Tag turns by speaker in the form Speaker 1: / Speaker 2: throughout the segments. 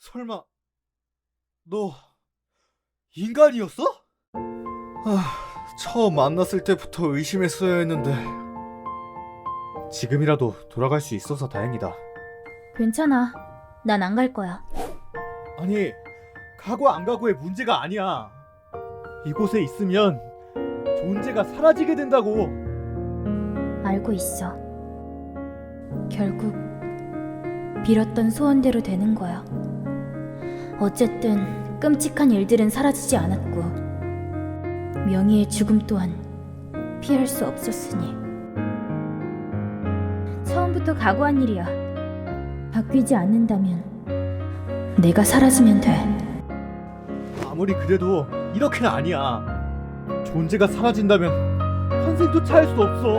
Speaker 1: 설마 너 인간이었어? 아, 처음 만났을 때부터 의심했어야 했는데 지금이라도 돌아갈 수 있어서 다행이다.
Speaker 2: 괜찮아. 난 안 갈 거야.
Speaker 1: 아니, 가고 안 가고의 문제가 아니야. 이곳에 있으면 존재가 사라지게 된다고.
Speaker 2: 알고 있어. 결국 빌었던 소원대로 되는 거야. 어쨌든 끔찍한 일들은 사라지지 않았고 명희의 죽음 또한 피할 수 없었으니 처음부터 각오한 일이야. 바뀌지 않는다면 내가 사라지면 돼.
Speaker 1: 아무리 그래도 이렇게는 아니야. 존재가 사라진다면 환생도 차일 수 없어.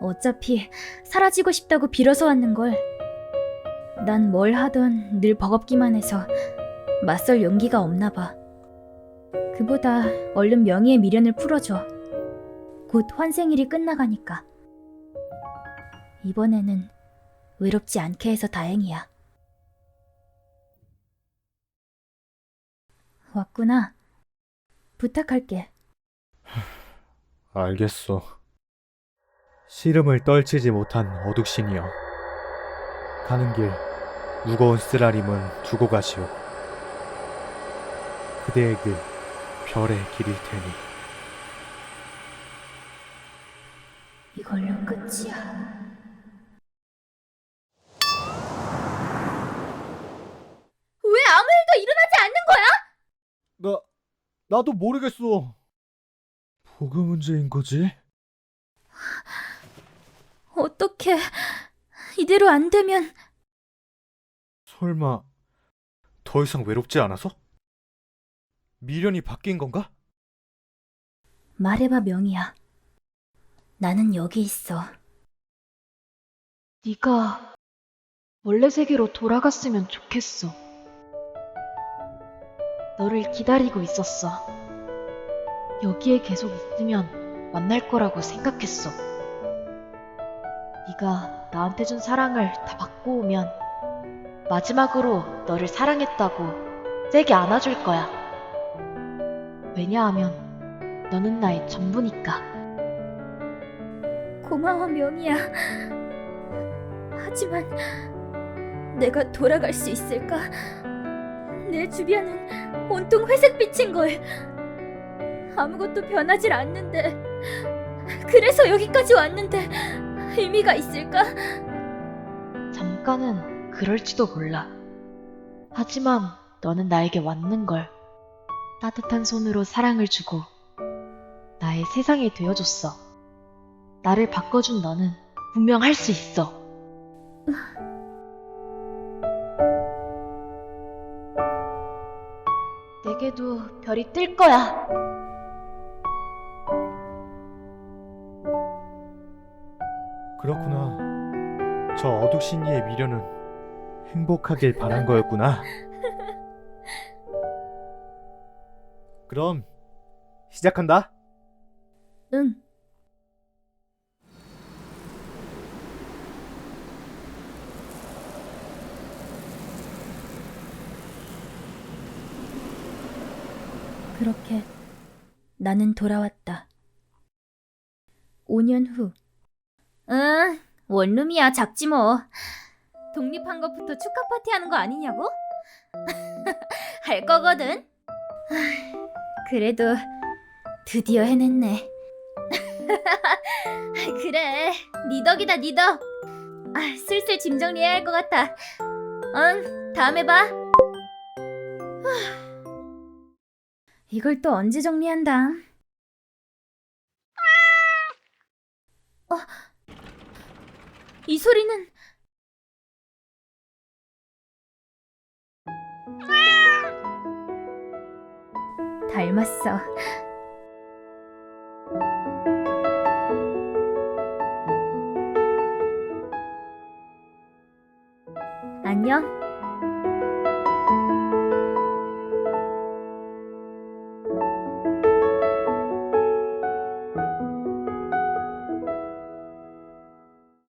Speaker 2: 어차피 사라지고 싶다고 빌어서 왔는 걸. 난 뭘 하던 늘 버겁기만 해서 맞설 용기가 없나 봐. 그보다 얼른 명의의 미련을 풀어줘. 곧 환생일이 끝나가니까. 이번에는 외롭지 않게 해서 다행이야. 왔구나. 부탁할게.
Speaker 1: 알겠어. 씨름을 떨치지 못한 어둑신이여. 가는 길 무거운 쓰라림은 두고 가시오. 그대에게 별의 길일 테니.
Speaker 2: 이걸로 끝이야. 왜 아무 일도 일어나지 않는 거야?
Speaker 1: 나 나도 모르겠어. 뭐가 문제인 거지?
Speaker 2: 어떻게 이대로 안 되면
Speaker 1: 설마 더 이상 외롭지 않아서? 미련이 바뀐 건가?
Speaker 2: 말해봐 명이야. 나는 여기 있어.
Speaker 3: 네가 원래 세계로 돌아갔으면 좋겠어. 너를 기다리고 있었어. 여기에 계속 있으면 만날 거라고 생각했어. 네가 나한테 준 사랑을 다 받고 오면 마지막으로 너를 사랑했다고 세게 안아줄 거야. 왜냐하면 너는 나의 전부니까.
Speaker 2: 고마워 명이야. 하지만 내가 돌아갈 수 있을까? 내 주변은 온통 회색빛인 걸. 아무것도 변하질 않는데. 그래서 여기까지 왔는데 의미가 있을까?
Speaker 3: 잠깐은 그럴지도 몰라. 하지만 너는 나에게 왔는 걸. 따뜻한 손으로 사랑을 주고 나의 세상이 되어줬어. 나를 바꿔준 너는 분명 할 수 있어. 내게도 별이 뜰 거야.
Speaker 1: 그렇구나. 저 어둑신이의 미련은 행복하길 바란 거였구나. 그럼 시작한다.
Speaker 2: 응. 그렇게 나는 돌아왔다. 5년 후. 응, 원룸이야, 작지 뭐. 독립한 것부터 축하 파티 하는 거 아니냐고? 할 거거든. 그래도 드디어 해냈네. 그래, 네 덕이다, 네 덕. 아, 슬슬 짐 정리해야 할 것 같아. 응, 다음에 봐. 이걸 또 언제 정리한다? 어, 이 소리는 닮았어. 안녕.